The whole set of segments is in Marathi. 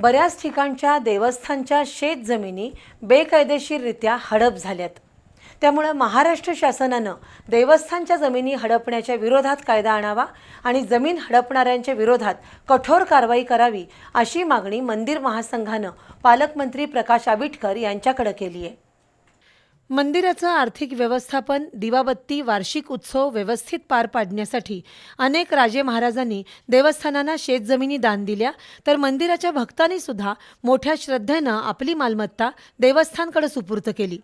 बऱ्याच ठिकाणच्या देवस्थानच्या शेत जमिनी बेकायदेशीररित्या हडप झाल्यात. त्यामुळं महाराष्ट्र शासनानं देवस्थानच्या जमिनी हडपण्याच्या विरोधात कायदा आणावा आणि जमीन हडपणाऱ्यांच्या विरोधात कठोर कारवाई करावी अशी मागणी मंदिर महासंघानं पालकमंत्री प्रकाश आबिटकर यांच्याकडे केली आहे. मंदिराचं आर्थिक व्यवस्थापन दिवाबत्ती वार्षिक उत्सव व्यवस्थित पार पाडण्यासाठी अनेक राजे महाराजांनी देवस्थानांना शेतजमिनी दान दिल्या. तर मंदिराच्या भक्तांनी सुद्धा मोठ्या श्रद्धेनं आपली मालमत्ता देवस्थानकडे सुपूर्त केली.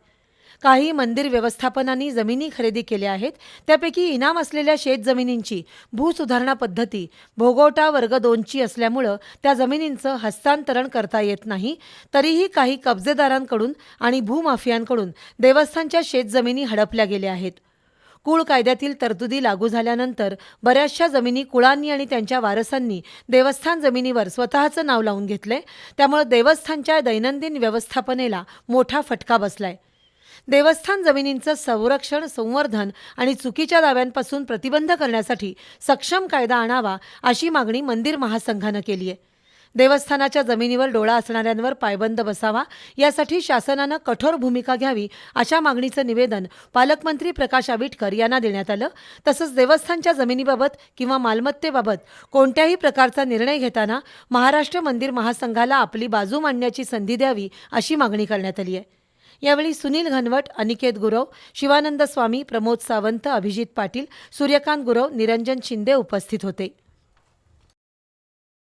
काही मंदिर व्यवस्थापनांनी जमिनी खरेदी केल्या आहेत. त्यापैकी इनाम असलेल्या शेतजमिनींची भूसुधारणा पद्धती भोगवटा वर्ग दोनची असल्यामुळं त्या जमिनींचं हस्तांतरण करता येत नाही. तरीही काही कब्जेदारांकडून आणि भूमाफियांकडून देवस्थानच्या शेतजमिनी हडपल्या गेल्या आहेत. कुळ कायद्यातील तरतुदी लागू झाल्यानंतर बऱ्याचशा जमिनी कुळांनी आणि त्यांच्या वारसांनी देवस्थान जमिनीवर स्वतःचं नाव लावून घेतलंय. त्यामुळे देवस्थानच्या दैनंदिन व्यवस्थापनेला मोठा फटका बसलाय. देवस्थान जमिनींचं संरक्षण संवर्धन आणि चुकीच्या दाव्यांपासून प्रतिबंध करण्यासाठी सक्षम कायदा आणावा अशी मागणी मंदिर महासंघानं केली आहे. देवस्थानाच्या जमिनीवर डोळा असणाऱ्यांवर पायबंद बसावा यासाठी शासनानं कठोर भूमिका घ्यावी अशा मागणीचं निवेदन पालकमंत्री प्रकाश आबिटकर यांना देण्यात आलं. तसंच देवस्थानच्या जमिनीबाबत किंवा मालमत्तेबाबत कोणत्याही प्रकारचा निर्णय घेताना महाराष्ट्र मंदिर महासंघाला आपली बाजू मांडण्याची संधी द्यावी अशी मागणी करण्यात आली आहे. यावेळी सुनील घनवट अनिकेत गुरव शिवानंद स्वामी प्रमोद सावंत अभिजित पाटील सूर्यकांत गुरव निरंजन शिंदे उपस्थित होते.